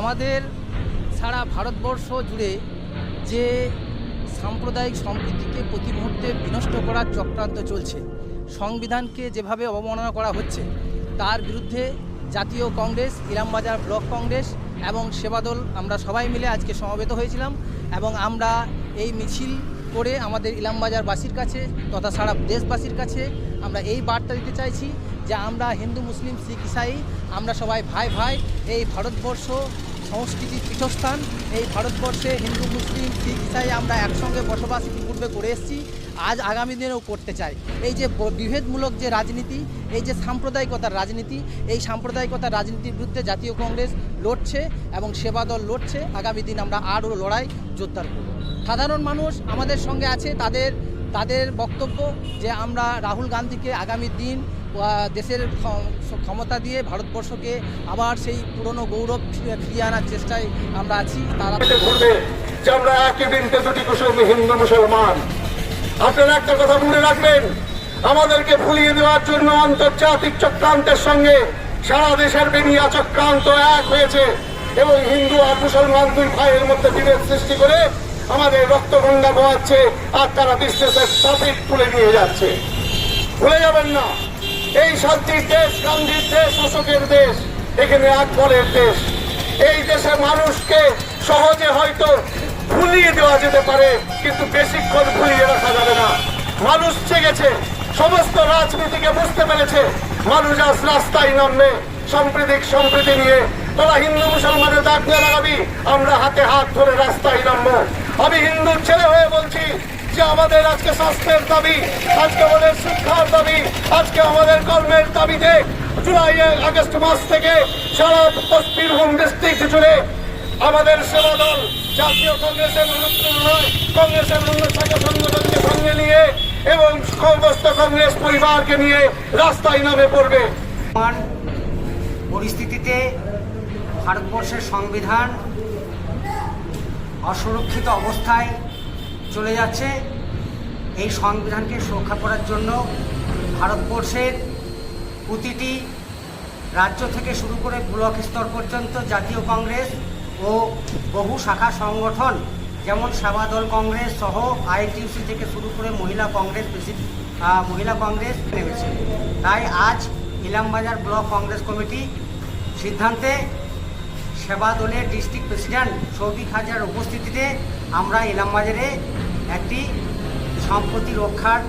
আমাদের সারা ভারতবর্ষ জুড়ে যে সাম্প্রদায়িক সম্প্রীতিকে প্রতি মুহূর্তে বিনষ্ট করার চক্রান্ত চলছে, সংবিধানকে যেভাবে অবমাননা করা হচ্ছে, তার বিরুদ্ধে জাতীয় কংগ্রেস, ইলামবাজার ব্লক কংগ্রেস এবং সেবাদল আমরা সবাই মিলে আজকে সমবেত হয়েছিলাম এবং আমরা এই মিছিল করে আমাদের ইলামবাজারবাসীর কাছে তথা সারা দেশবাসীর কাছে আমরা এই বার্তা দিতে চাইছি যে আমরা হিন্দু, মুসলিম, শিখ, ইসাই আমরা সবাই ভাই ভাই এই ভারতবর্ষ সংস্কৃতির পীঠস্থান। এই ভারতবর্ষে হিন্দু, মুসলিম, শিখ, ইসাই আমরা একসঙ্গে বসবাস ইতিপূর্বে করে এসেছি, আজ আগামী দিনেও করতে চাই। এই যে বিভেদমূলক যে রাজনীতি, এই যে সাম্প্রদায়িকতার রাজনীতি, এই সাম্প্রদায়িকতার রাজনীতির বিরুদ্ধে জাতীয় কংগ্রেস লড়ছে এবং সেবা দল লড়ছে। আগামী দিন আমরা আরও লড়াই, জোরদার করব। সাধারণ মানুষ আমাদের সঙ্গে আছে, তাদের তাদের বক্তব্য যে আমরা রাহুল গান্ধীকে আগামী দিন দেশের ক্ষমতা দিয়ে ভারতবর্ষকে আবার সেই পুরনো গৌরব ফিরিয়ে আনার চেষ্টায় আমরা আছি। তারা আমরা একই দুটি হিন্দু মুসলমান। আপনারা একটা কথা মনে রাখবেন, আমাদেরকে ভুলিয়ে দেওয়ার জন্য আন্তর্জাতিক চক্রান্তের সঙ্গে সারা দেশের বেনিয়া চক্রান্ত এক হয়েছে এবং হিন্দু আর মুসলমান দুই ভাইয়ের মধ্যে বিভেদ সৃষ্টি করে আমাদের রক্ত গঙ্গা বোয়াচ্ছে আর তারা বিজনেসের প্রফিট তুলে নিয়ে যাচ্ছে। ভুলে যাবেন না, এই শান্তির দেশ, গান্ধীর দেশ, অশোকের দেশ, এখানে আকবরের দেশ। এই দেশে মানুষকে সহজে হয়তো ভুলিয়ে দেওয়া যেতে পারে, কিন্তু বেশিক্ষণ ভুলিয়ে রাখা যাবে না। মানুষ জেগেছে, সমস্ত রাজনীতিকে বুঝতে পেরেছে, মানুষ আজ রাস্তায় নামবে, সাম্প্রতিক সম্প্রীতি নিয়ে তোরা হিন্দু মুসলমানের দাগ নিয়ে লাগাবি আমরা হাতে হাত ধরে রাস্তায় নামবো। আমি হিন্দুর ছেলে হয়ে বলছি যে আমাদের আজকে স্বাস্থ্যের দাবি, আজকে আমাদের শিক্ষার দাবি, আজকে আমাদের কর্মের দাবিতে জুলাই আগস্ট মাস থেকে সারা বীরভূম ডিস্ট্রিক্ট জুড়ে আমাদের সেবা দল জাতীয় কংগ্রেসের কংগ্রেসের সংগঠনকে সঙ্গে নিয়ে এবং সমস্ত কংগ্রেস পরিবারকে নিয়ে রাস্তায় নামে পড়বে। পরিস্থিতিতে ভারতবর্ষের সংবিধান অসুরক্ষিত অবস্থায় চলে যাচ্ছে। এই সংবিধানকে সুরক্ষা করার জন্য ভারতবর্ষের প্রতিটি রাজ্য থেকে শুরু করে ব্লক স্তর পর্যন্ত জাতীয় কংগ্রেস ও বহু শাখা সংগঠন, যেমন সেবাদল কংগ্রেস সহ আইটিউসি থেকে শুরু করে মহিলা কংগ্রেস মহিলা কংগ্রেস নেমেছে। তাই আজ ইলামবাজার ব্লক কংগ্রেস কমিটি সিদ্ধান্তে সেবা দলের ডিস্ট্রিক্ট প্রেসিডেন্ট শৌভিক হাজার উপস্থিতিতে আমরা ইলামবাজারে একটি সম্পত্তি রক্ষার